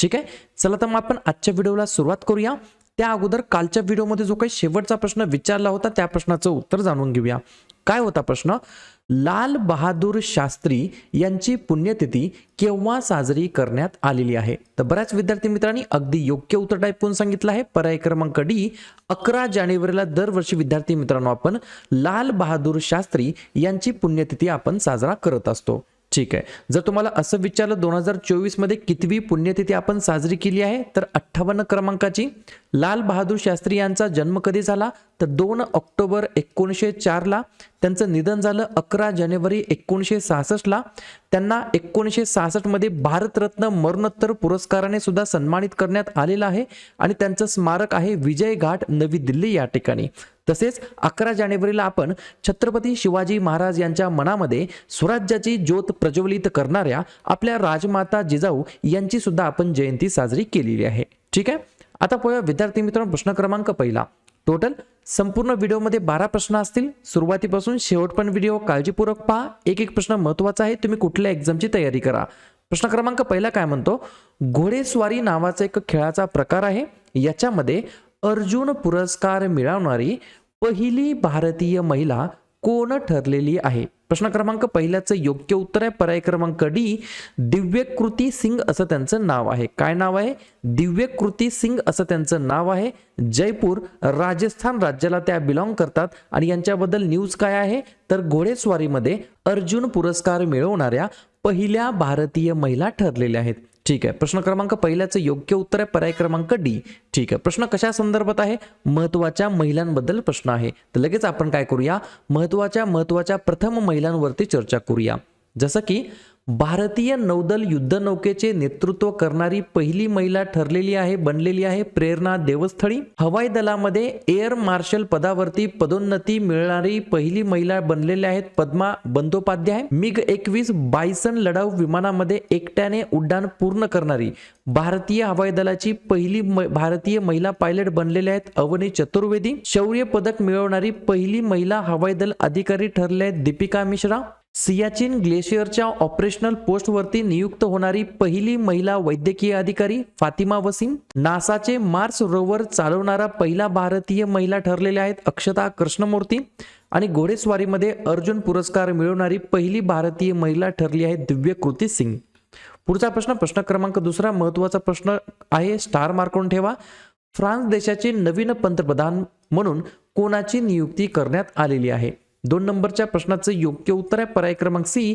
ठीक आहे? चला तर मग आपण आजच्या व्हिडिओला सुरुवात करूया. त्या अगोदर कालच्या व्हिडिओमध्ये जो काही शेवटचा प्रश्न विचारला होता त्या प्रश्नाचं उत्तर जाणून घेऊया. काय होता प्रश्न? लाल बहादूर शास्त्री यांची पुण्यतिथी केव्हा साजरी करण्यात आलेली आहे? तर बऱ्याच विद्यार्थी मित्रांनी अगदी योग्य उत्तर टाईप करून सांगितलं आहे. पर्याय क्रमांक डी अकरा जानेवारीला दरवर्षी विद्यार्थी मित्रांनो आपण लाल बहादूर शास्त्री यांची पुण्यतिथी आपण साजरा करत असतो. ठीक आहे. जर तुम्हाला असं विचारलं दोन हजार चोवीसमध्ये कितवी पुण्यतिथी आपण साजरी केली आहे तर अठ्ठावन्न क्रमांकाची लाल बहादूर शास्त्री यांचा जन्म कधी झाला? तर दोन ऑक्टोबर एकोणीसशे चारला त्यांचं निधन झालं अकरा जानेवारी एकोणीसशे सहासष्टला त्यांना एकोणीसशे सहासष्टमध्ये भारतरत्न मरणोत्तर पुरस्काराने सुद्धा सन्मानित करण्यात आलेलं आहे आणि त्यांचं स्मारक आहे विजय घाट नवी दिल्ली या ठिकाणी. तसेच अकरा जानेवारीला आपण छत्रपती शिवाजी महाराज यांच्या मनामध्ये स्वराज्याची ज्योत प्रज्वलित करणाऱ्या आपल्या राजमाता जिजाऊ यांची सुद्धा आपण जयंती साजरी केलेली आहे. ठीक आहे? आता पोया विद्यार्थी मित्रांनो प्रश्न क्रमांक पहिला. टोटल संपूर्ण व्हिडिओमध्ये बारा प्रश्न असतील. सुरुवातीपासून शेवट पण व्हिडिओ काळजीपूर्वक पहा. एक एक प्रश्न महत्त्वाचा आहे. तुम्ही कुठल्या एक्झामची तयारी करा. प्रश्न क्रमांक पहिला काय म्हणतो? घोडेस्वारी नावाचा एक खेळाचा प्रकार आहे. याच्यामध्ये अर्जुन पुरस्कार मिळवणारी पहिली भारतीय महिला कोण ठरलेली आहे? प्रश्न क्रमांक पहिल्याचं योग्य उत्तर आहे. पर्याय क्रमांक डी दिव्यकृती सिंग असं त्यांचं नाव आहे. काय नाव आहे? दिव्यकृती सिंग असं त्यांचं नाव आहे. जयपूर राजस्थान राज्याला त्या बिलॉंग करतात. आणि यांच्याबद्दल न्यूज काय आहे? तर घोडेस्वारीमध्ये अर्जुन पुरस्कार मिळवणाऱ्या पहिल्या भारतीय महिला ठरलेल्या आहेत. ठीक आहे. प्रश्न क्रमांक पहिल्याचं योग्य उत्तर आहे पर्याय क्रमांक डी. ठीक आहे. प्रश्न कशा संदर्भात आहे? महत्त्वाच्या महिलांबद्दल प्रश्न आहे. तर लगेच आपण काय करूया? महत्त्वाच्या महत्त्वाच्या प्रथम महिलांवरती चर्चा करूया. जसं की भारतीय नौदल युद्धनौकेचे नेतृत्व करणारी पहिली महिला ठरलेली आहे बनलेली आहे प्रेरणा देवस्थळी. हवाई दलामध्ये एअर मार्शल पदावरती पदोन्नती मिळणारी पहिली महिला बनलेल्या आहेत पद्मा बंदोपाध्याय. मिग एकवीस बायसन लढाऊ विमानामध्ये एकट्याने उड्डाण पूर्ण करणारी भारतीय हवाई दलाची पहिली म- भारतीय महिला पायलट बनलेल्या आहेत अवनी चतुर्वेदी. शौर्य पदक मिळवणारी पहिली महिला हवाई दल अधिकारी ठरले आहेत दीपिका मिश्रा. सियाचिन ग्लेशियरच्या ऑपरेशनल पोस्टवरती नियुक्त होणारी पहिली महिला वैद्यकीय अधिकारी फातिमा वसीम नासाचे मार्स रोवर चालवणारा पहिला भारतीय महिला ठरलेल्या आहेत अक्षता कृष्णमूर्ती आणि घोडेस्वारीमध्ये अर्जुन पुरस्कार मिळवणारी पहिली भारतीय महिला ठरली आहे दिव्य कृती सिंग. पुढचा प्रश्न प्रश्न क्रमांक दुसरा महत्त्वाचा प्रश्न आहे स्टार मार्कून ठेवा. फ्रान्स देशाचे नवीन पंतप्रधान म्हणून कोणाची नियुक्ती करण्यात आलेली आहे? दोन नंबरच्या प्रश्नाचं योग्य उत्तर आहे. पर्याय क्रमांक सी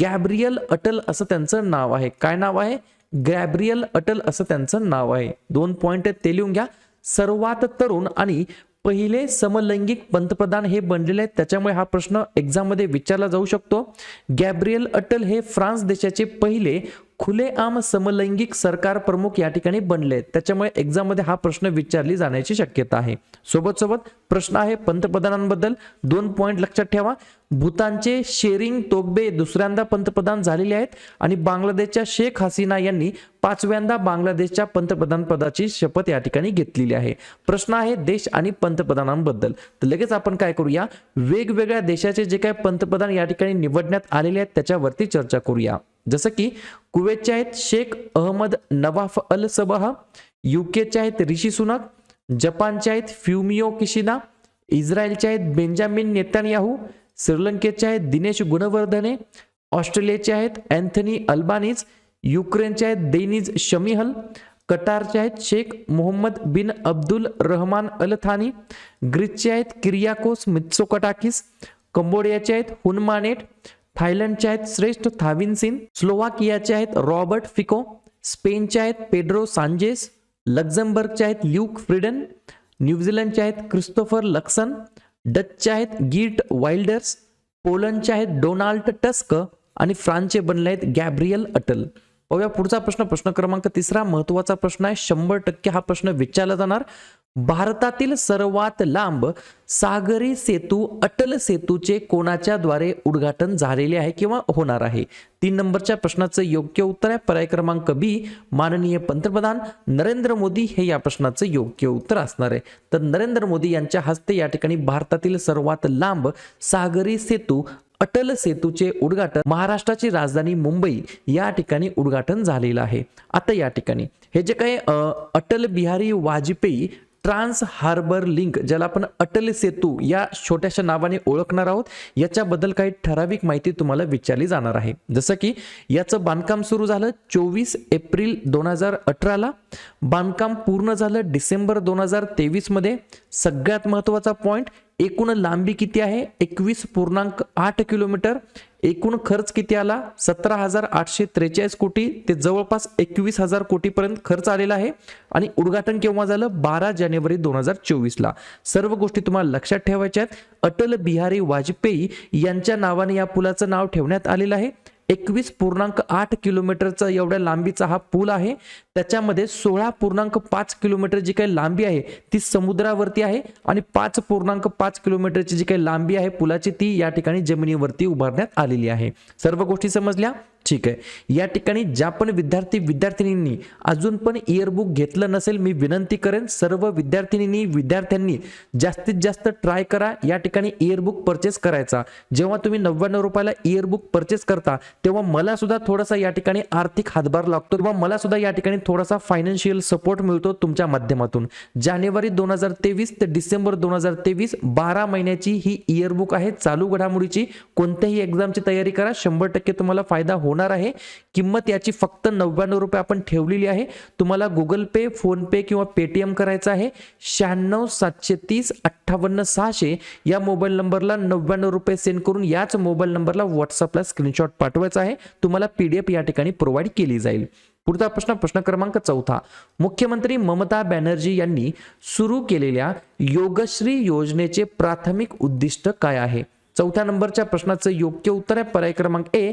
गॅब्रियल अटल असं त्यांचं नाव आहे. काय नाव आहे? गॅब्रियल अटल असं त्यांचं नाव आहे. दोन पॉइंट आहेत ते लिहून घ्या. सर्वात तरुण आणि पहिले समलैंगिक पंतप्रधान हे बनलेले आहेत. त्याच्यामुळे हा प्रश्न एक्झाममध्ये विचारला जाऊ शकतो. गॅब्रियल अटल हे फ्रान्स देशाचे पहिले खुलेआम समलैंगिक सरकार प्रमुख या ठिकाणी बनले. आहेत त्याच्यामुळे एक्झाममध्ये हा प्रश्न विचारली जाण्याची शक्यता आहे. सोबत सोबत प्रश्न आहे पंतप्रधानांबद्दल. दोन पॉइंट लक्षात ठेवा. भूतानचे शेरिंग तोगबे दुसऱ्यांदा पंतप्रधान झालेले आहेत आणि बांगलादेशच्या शेख हसीना यांनी पाचव्यांदा बांगलादेशच्या पंतप्रधान पदाची शपथ या ठिकाणी घेतलेली आहे. प्रश्न आहे देश आणि पंतप्रधानांबद्दल. तर लगेच आपण काय करूया? वेगवेगळ्या देशाचे जे काही पंतप्रधान या ठिकाणी निवडण्यात आलेले आहेत त्याच्यावरती चर्चा करूया. जसं की कुवेतचे आहेत शेख अहमद नवाफ अल सबह युकेचे आहेत ऋषी सुनक जपानचे आहेत फ्युमिओ किशिदा इस्रायलचे आहेत बेंजामिन नेतान्याहू श्रीलंकेचे आहेत दिनेश गुणवर्धने ऑस्ट्रेलियाचे आहेत अँथनी अल्बानीज युक्रेनचे आहेत देनिज शमीहल कटारचे आहेत शेख मोहम्मद बिन अब्दुल रहमान अल थानी ग्रीसचे आहेत किरियाकोस मित्सोकटाकिस कंबोडियाचे आहेत हुनमानेट थायलंडचे आहेत श्रेष्ठ थाविनसिन स्लोवाकियाचे आहेत रॉबर्ट फिको स्पेनचे आहेत पेड्रो सांजेस लक्झमबर्गचे आहेत ल्यूक फ्रिडन न्यूझीलंडचे आहेत क्रिस्तोफर लक्सन डचचे आहेत गीट वाइल्डर्स पोलंडचे आहेत डोनाल्ड टस्क आणि फ्रान्सचे बनले आहेत गॅब्रियल अटल. पाहूया. पुढचा प्रश्न प्रश्न क्रमांक तिसरा महत्त्वाचा प्रश्न आहे. शंभर टक्के हा प्रश्न विचारला जाणार. भारतातील सर्वात लांब सागरी सेतू अटल सेतूचे कोणाच्या द्वारे उद्घाटन झालेले आहे किंवा होणार आहे? तीन नंबरच्या प्रश्नाचं योग्य उत्तर आहे. पर्याय क्रमांक बी माननीय पंतप्रधान नरेंद्र मोदी हे या प्रश्नाचं योग्य उत्तर असणार आहे. तर नरेंद्र मोदी यांच्या हस्ते या ठिकाणी भारतातील सर्वात लांब सागरी सेतू अटल सेतूचे उद्घाटन महाराष्ट्राची राजधानी मुंबई या ठिकाणी उद्घाटन झालेलं आहे. आता या ठिकाणी. हे जे काही Atal Bihari Vajpayee trans harbour link ज्याला आपण अटल सेतू या छोट्याशा नावाने ओळखणार आहोत याच्याबद्दल काही ठराविक माहिती तुम्हाला विचारली जाणार आहे. जसं की याचं बांधकाम सुरू झालं चोवीस एप्रिल दोन हजार अठराला. बांधकाम पूर्ण झालं डिसेंबर दोन हजार तेवीसमध्ये. सगळ्यात महत्त्वाचा पॉईंट एकूण लांबी किती आहे? एकवीस पूर्णांक आठ किलोमीटर. एकूण खर्च किती आला? सतरा हजार आठशे त्रेचाळीस कोटी. ते जवळपास एकवीस हजार कोटीपर्यंत खर्च आलेला आहे. आणि उद्घाटन केव्हा झालं? बारा जानेवारी दोन हजार चोवीसला. सर्व गोष्टी तुम्हाला लक्षात ठेवायच्या आहेत. अटल बिहारी वाजपेयी यांच्या नावाने या पुलाचं नाव ठेवण्यात आलेलं आहे. एकवीस पूर्णांक आठ किलोमीटरचा एवढ्या लांबीचा हा पूल आहे. त्याच्यामध्ये सोळा पूर्णांक पाच किलोमीटर जी काही लांबी आहे ती समुद्रावरती आहे आणि पाच पूर्णांक पाच किलोमीटरची जी काही लांबी आहे पुलाची ती या ठिकाणी जमिनीवरती उभारण्यात आलेली आहे. सर्व गोष्टी समजल्या? ठीक आहे. या ठिकाणी ज्या पण विद्यार्थी विद्यार्थिनींनी अजून पण इयरबुक घेतलं नसेल मी विनंती करेन सर्व विद्यार्थिनींनी विद्यार्थ्यांनी जास्तीत जास्त ट्राय करा. या ठिकाणी इयरबुक परचेस करायचा. जेव्हा तुम्ही नव्याण्णव रुपयाला इयरबुक परचेस करता तेव्हा मला सुद्धा थोडासा या ठिकाणी आर्थिक हातभार लागतो. किंवा मला सुद्धा या ठिकाणी थोडासा फायनान्शियल सपोर्ट मिळतो तुमच्या माध्यमातून. जानेवारी दोन हजार तेवीस ते डिसेंबर दोन हजार तेवीस बारा महिन्याची ही इयरबुक आहे. चालू घडामोडीची कोणत्याही एक्झामची तयारी करा. शंभर टक्के तुम्हाला फायदा होणार आहे. किंमत याची फक्त नव्याण्णव रुपये आपण ठेवलेली आहे. तुम्हाला गुगल पे फोनपे किंवा पेटीएम करायचं आहे. शहाण्णव सातशे तीस अठ्ठावन्न सहाशे या मोबाईल नंबरला नव्याण्णव रुपये सेंड करून याच मोबाईल नंबरला व्हॉट्सअपला स्क्रीनशॉट पाठवायचा आहे. तुम्हाला पीडीएफ या ठिकाणी प्रोव्हाइड केली जाईल. पुढचा प्रश्न प्रश्न क्रमांक चौथा. मुख्यमंत्री ममता बॅनर्जी यांनी सुरू केलेल्या योगश्री योजनेचे प्राथमिक उद्दिष्ट काय आहे? चौथ्या नंबरच्या प्रश्नाचं योग्य उत्तर आहे. पर्याय क्रमांक A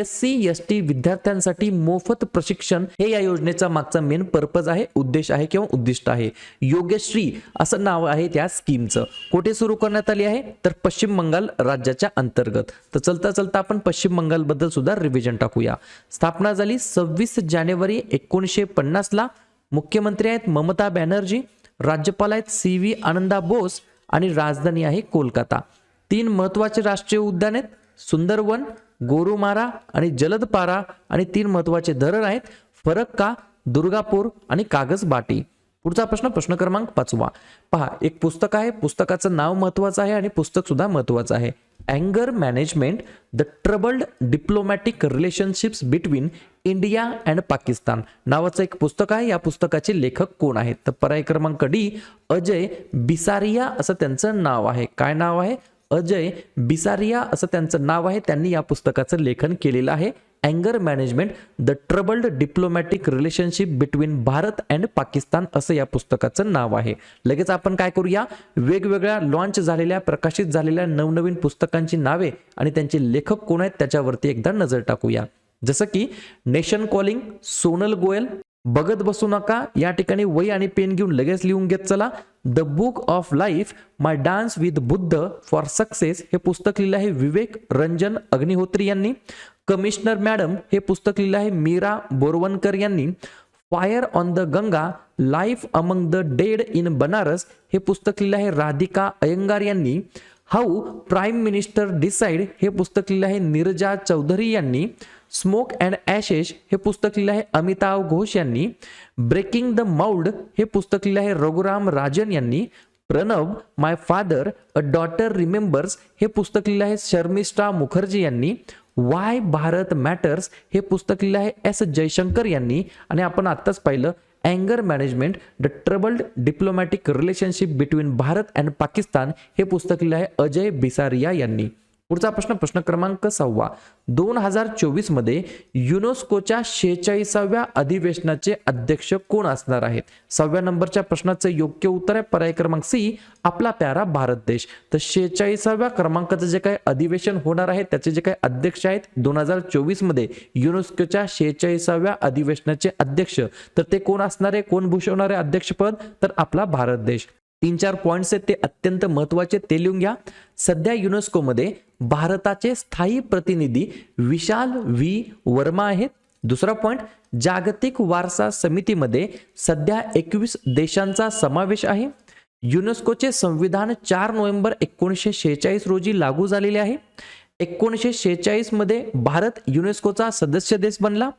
S C S T विद्यार्थ्यांसाठी मोफत प्रशिक्षण हे या योजनेचा मागचा मेन पर्पज आहे उद्देश आहे किंवा उद्दिष्ट आहे. योगश्री असं नाव आहे त्या स्कीमचं. कुठे सुरू करण्यात आली आहे? तर पश्चिम बंगाल राज्याच्या अंतर्गत. तर चलता चलता आपण पश्चिम बंगाल बद्दल सुद्धा रिव्हिजन टाकूया. स्थापना झाली सव्वीस जानेवारी एकोणीसशे पन्नासला मुख्यमंत्री आहेत ममता बॅनर्जी राज्यपाल आहेत सी व्ही आनंदा बोस आणि राजधानी आहे कोलकाता. तीन महत्त्वाचे राष्ट्रीय उद्यान आहेत. सुंदरवन गोरुमारा आणि जलदपारा आणि तीन महत्त्वाचे धरण आहेत. फरक्का दुर्गापूर आणि कागज बाटी पुढचा प्रश्न प्रश्न क्रमांक पाचवा. पहा एक पुस्तक आहे. पुस्तकाचं नाव महत्वाचं आहे आणि पुस्तक सुद्धा महत्वाचं आहे. अँगर management the troubled diplomatic relationships between India and Pakistan. नावाचं एक पुस्तक आहे. या पुस्तकाचे लेखक कोण आहेत? तर पर्याय क्रमांक डी अजय बिसारिया असं त्यांचं नाव आहे. काय नाव आहे? अजय बिसारिया असं त्यांचं नाव आहे. त्यांनी या पुस्तकाचं लेखन केलेलं आहे. अँगर management the troubled diplomatic relationship between Bharat and Pakistan असं या पुस्तकाचं नाव आहे. लगेच आपण काय करूया? वेगवेगळ्या लॉन्च झालेल्या प्रकाशित झालेल्या नवनवीन पुस्तकांची नावे आणि त्यांचे लेखक कोण आहेत त्याच्यावरती एकदा नजर टाकूया. जसं की नेशन कॉलिंग सोनल गोयल बघत बसू नका. या ठिकाणी वही आणि पेन घेऊन लगेच लिहून घेत चला. The book of life my dance with Buddha for success हे पुस्तक लिहिलं आहे विवेक रंजन अग्निहोत्री यांनी. कमिशनर मॅडम हे पुस्तक लिहिलं आहे मीरा बोरवणकर यांनी. Fire on the Ganga life among the dead in Banaras हे पुस्तक लिहिलं आहे राधिका अयंगार यांनी. हाऊ प्राईम मिनिस्टर डिसाईड हे पुस्तक लिहिलं आहे नीरजा चौधरी यांनी. स्मोक अँड ॲशेश हे पुस्तक लिहिलं आहे अमिताभ घोष यांनी. ब्रेकिंग द माउल्ड हे पुस्तक लिहिलं आहे रघुराम राजन यांनी. Pranab my father a daughter remembers हे पुस्तक लिहिलं आहे शर्मिष्ठा मुखर्जी यांनी. वाय भारत मॅटर्स हे पुस्तक लिहिलं आहे एस जयशंकर यांनी. आणि आपण आत्ताच पाहिलं अँगर management the troubled diplomatic relationship between Bharat and Pakistan हे पुस्तक लिहिलं आहे अजय बिसारिया यांनी. पुढचा प्रश्न प्रश्न क्रमांक सहावा. दोन हजार चोवीसमध्ये युनेस्कोच्या शेहेचाळीसाव्या अधिवेशनाचे अध्यक्ष कोण असणार आहेत? सहाव्या नंबरच्या प्रश्नाचं योग्य उत्तर आहे पर्याय क्रमांक सी आपला प्यारा भारत देश. तर शेहेचाळीसाव्या क्रमांकाचं जे काही अधिवेशन होणार आहे त्याचे जे काही अध्यक्ष आहेत दोन हजार चोवीसमध्ये युनेस्कोच्या शेहेचाळीसाव्या अधिवेशनाचे अध्यक्ष. तर ते कोण असणार आहे? कोण भूषवणार आहे अध्यक्षपद? तर आपला भारत देश. तीन चार पॉईंट्स आहेत ते अत्यंत महत्त्वाचे. ते लिहून घ्या. सध्या युनेस्कोमध्ये भारताचे स्थायी प्रतिनिधी विशाल व्ही. वर्मा आहेत. दुसरा पॉईंट जागतिक वारसा समितीमध्ये सध्या एकवीस देशांचा समावेश आहे. युनेस्कोचे संविधान चार नोव्हेंबर एकोणीसशे शेहेचाळीस रोजी लागू झालेले आहे. एकोणीसशे शेहेचाळीसमध्ये भारत युनेस्कोचा सदस्य देश बनला.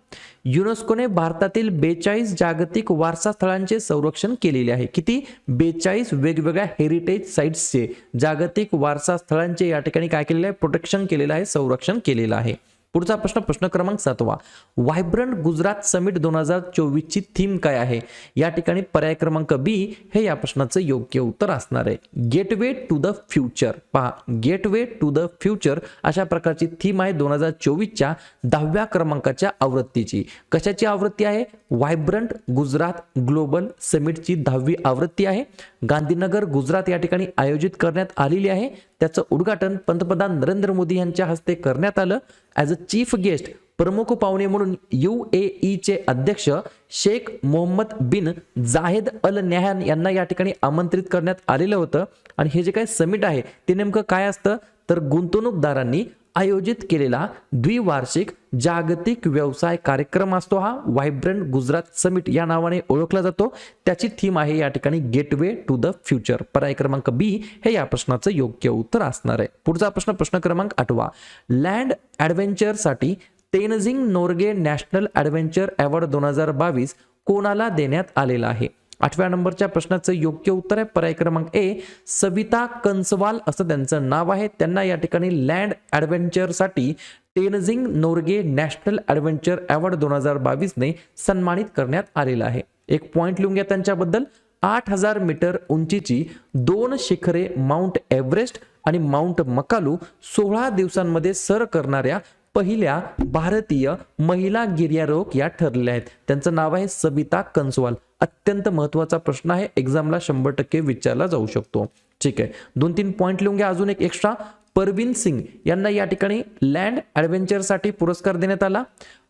युनेस्कोने भारतातील बेचाळीस जागतिक वारसा स्थळांचे संरक्षण केलेले आहे. किती? बेचाळीस वेगवेगळ्या हेरिटेज साईट्सचे जागतिक वारसा स्थळांचे या ठिकाणी काय केलेलं आहे? प्रोटेक्शन केलेलं आहे संरक्षण केलेलं आहे. पुढचा प्रश्न प्रश्न क्रमांक सातवा. व्हायब्रंट गुजरात समिट दोन हजार चोवीसची थीम काय आहे? या ठिकाणी पर्याय क्रमांक बी हे या प्रश्नाचं योग्य उत्तर असणार आहे. गेटवे टू द फ्युचर पहा गेटवे टू द फ्युचर अशा प्रकारची थीम आहे दोन हजार चोवीसच्या दहाव्या क्रमांकाच्या आवृत्तीची. कशाची आवृत्ती आहे? व्हायब्रंट गुजरात ग्लोबल समिटची दहावी आवृत्ती आहे. गांधीनगर गुजरात या ठिकाणी आयोजित करण्यात आलेली आहे. त्याचं उद्घाटन पंतप्रधान नरेंद्र मोदी यांच्या हस्ते करण्यात आलं. ॲज अ चीफ गेस्ट प्रमुख पाहुणे म्हणून यू ए चे अध्यक्ष शेख मोहम्मद बिन जाहेद अल न्याहान यांना या ठिकाणी आमंत्रित करण्यात आलेलं होतं. आणि हे जे काही समिट आहे ते नेमकं काय असतं? तर गुंतवणूकदारांनी आयोजित केलेला द्विवार्षिक जागतिक व्यवसाय कार्यक्रम असतो हा. व्हायब्रंट गुजरात समिट या नावाने ओळखला जातो. त्याची थीम आहे या ठिकाणी गेटवे टू द फ्युचर पर्याय क्रमांक बी हे या प्रश्नाचं योग्य उत्तर असणार आहे. पुढचा प्रश्न प्रश्न क्रमांक आठवा. Land ॲडव्हेंचरसाठी Tenzing Norgay national adventure award दोन हजार बावीस कोणाला देण्यात आलेला आहे? आठव्या नंबरच्या प्रश्नाचं योग्य उत्तर आहे. पर्याय क्रमांक ए सविता कंसवाल असं त्यांचं नाव आहे. त्यांना या ठिकाणी land ॲडव्हेंचरसाठी Tenzing Norgay national adventure award दोन हजार बावीसने सन्मानित करण्यात आलेला आहे. एक पॉईंट लिहून घ्या त्यांच्याबद्दल. आठ हजार मीटर उंचीची दोन शिखरे माउंट एव्हरेस्ट आणि माउंट मकालू सोळा दिवसांमध्ये सर करणाऱ्या पहिल्या भारतीय महिला गिर्यारोहक या ठरलेल्या आहेत. त्यांचं नाव आहे सबिता कंसवाल. अत्यंत महत्त्वाचा प्रश्न आहे. एक्झामला शंभर टक्के विचारला जाऊ शकतो. ठीक आहे. दोन तीन पॉईंट लिहून घ्या. अजून एक एक्स्ट्रा परवीन सिंग यांना या ठिकाणी लँड ॲडव्हेंचरसाठी पुरस्कार देण्यात आला.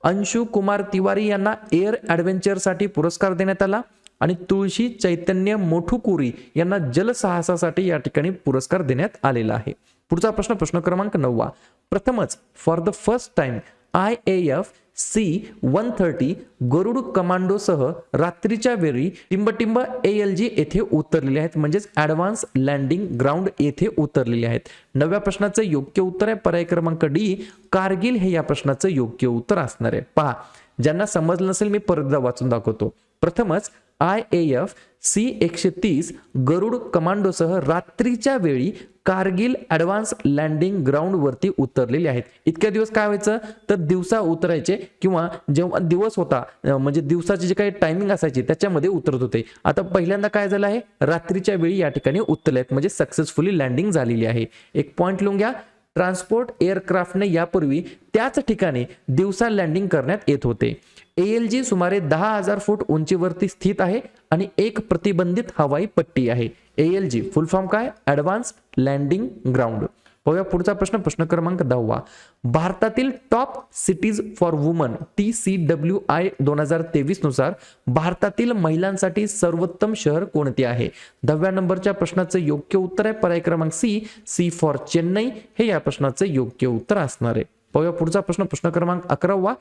अंशु कुमार तिवारी यांना एअर ॲडव्हेंचरसाठी पुरस्कार देण्यात आला. आणि तुळशी चैतन्य मोठुकुरी यांना जलसाहसासाठी या ठिकाणी पुरस्कार देण्यात आलेला आहे. पुढचा प्रश्न प्रश्न क्रमांक नववा. प्रथमच for the first time I A F C one thirty Garud कमांडोसह रात्रीच्या वेळी टिंबटिंब ए एल जी येथे उतरलेले आहेत. म्हणजेच ॲडव्हान्स लँडिंग ग्राउंड येथे उतरलेले आहेत. नव्या प्रश्नाचं योग्य उत्तर आहे. पर्याय क्रमांक डी कारगिल हे या प्रश्नाचं योग्य उत्तर असणार आहे. पहा ज्यांना समजलं नसेल मी परत वाचून दाखवतो. प्रथमच आय ए एफ सी एकशे तीस गरुड कमांडोसह रात्रीच्या वेळी कारगिल ॲडव्हान्स लँडिंग ग्राउंडवरती उतरलेले आहेत. इतक्या दिवस काय व्हायचं? तर दिवसा उतरायचे किंवा जेव्हा दिवस होता म्हणजे दिवसाची जे काही टायमिंग असायची त्याच्यामध्ये उतरत होते. आता पहिल्यांदा काय झालं आहे? रात्रीच्या वेळी या ठिकाणी उतरले आहेत. म्हणजे सक्सेसफुली लँडिंग झालेली आहे. एक पॉईंट लिहून घ्या. ट्रान्सपोर्ट एअरक्राफ्टने यापूर्वी त्याच ठिकाणी दिवसा लँडिंग करण्यात येत होते. एल जी सुमारे दहा हजार फूट उंचीवरती स्थित आहे आणि एक प्रतिबंधित हवाई पट्टी आहे. एएलजी जी फुल फॉर्म काय? ॲडव्हान्स लँडिंग ग्राउंड बघा पुढचा प्रश्न प्रश्न क्रमांक दहावा. भारतातील top cities for women T C W I दोन हजार तेवीसनुसार भारतातील महिलांसाठी सर्वोत्तम शहर कोणते आहे? दहाव्या नंबरच्या प्रश्नाचं योग्य उत्तर आहे पर्याय क्रमांक सी सी फॉर चेन्नई. हे या प्रश्नाचं योग्य उत्तर असणार आहे. बघा पुढचा प्रश्न प्रश्न क्रमांक अकरावा.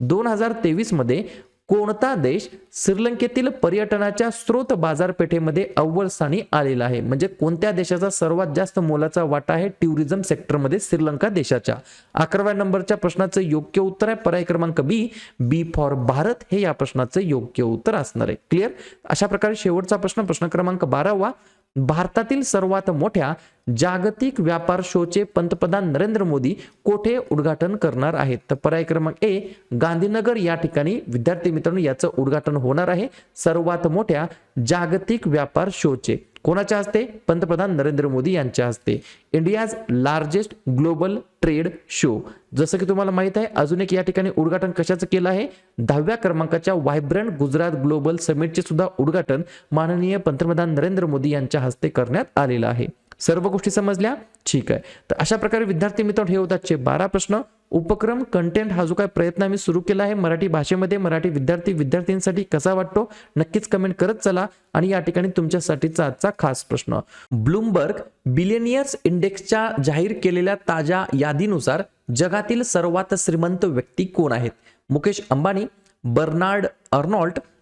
दोन हजार तेवीसमध्ये कोणता देश श्रीलंकेतील पर्यटनाच्या स्रोत बाजारपेठेमध्ये अव्वल स्थानी आलेला आहे? म्हणजे कोणत्या देशाचा सर्वात जास्त मोलाचा वाटा आहे टुरिझम सेक्टरमध्ये श्रीलंका देशाच्या? अकराव्या नंबरच्या प्रश्नाचं योग्य उत्तर आहे. पर्याय क्रमांक बी बी फॉर भारत. हे या प्रश्नाचं योग्य उत्तर असणार आहे. क्लिअर अशा प्रकारे शेवटचा प्रश्न प्रश्न क्रमांक बारावा. भारतातील सर्वात मोठ्या जागतिक व्यापार शोचे पंतप्रधान नरेंद्र मोदी कोठे उद्घाटन करणार आहेत? तर पर्याय क्रमांक ए गांधीनगर. या ठिकाणी विद्यार्थी मित्रांनो याचं उद्घाटन होणार आहे सर्वात मोठ्या जागतिक व्यापार शोचे. कोणाच्या हस्ते? पंतप्रधान नरेंद्र मोदी यांच्या हस्ते. India's largest global trade show. जसं की तुम्हाला माहीत आहे अजून एक या ठिकाणी उद्घाटन कशाचं केलं आहे? दहाव्या क्रमांकाच्या व्हायब्रंट गुजरात ग्लोबल समिटचे सुद्धा उद्घाटन माननीय पंतप्रधान नरेंद्र मोदी यांच्या हस्ते करण्यात आलेलं आहे. सर्व गोष्टी समजल्या? ठीक आहे. तर अशा प्रकारे विद्यार्थी मित्र हे होतात चे बारा प्रश्न. उपक्रम कंटेंट हा जो काय प्रयत्न आम्ही सुरू केला आहे मराठी भाषेमध्ये मराठी विद्यार्थी विद्यार्थ्यांसाठी कसा वाटतो? नक्कीच कमेंट करत चला आणि या ठिकाणी तुमच्यासाठीचा आजचा खास प्रश्न. ब्लूमबर्ग बिलियनियर्स इंडेक्सच्या जाहीर केलेल्या ताज्या यादीनुसार जगातील सर्वात श्रीमंत व्यक्ती कोण आहेत? Mukesh Ambani Bernard Arnault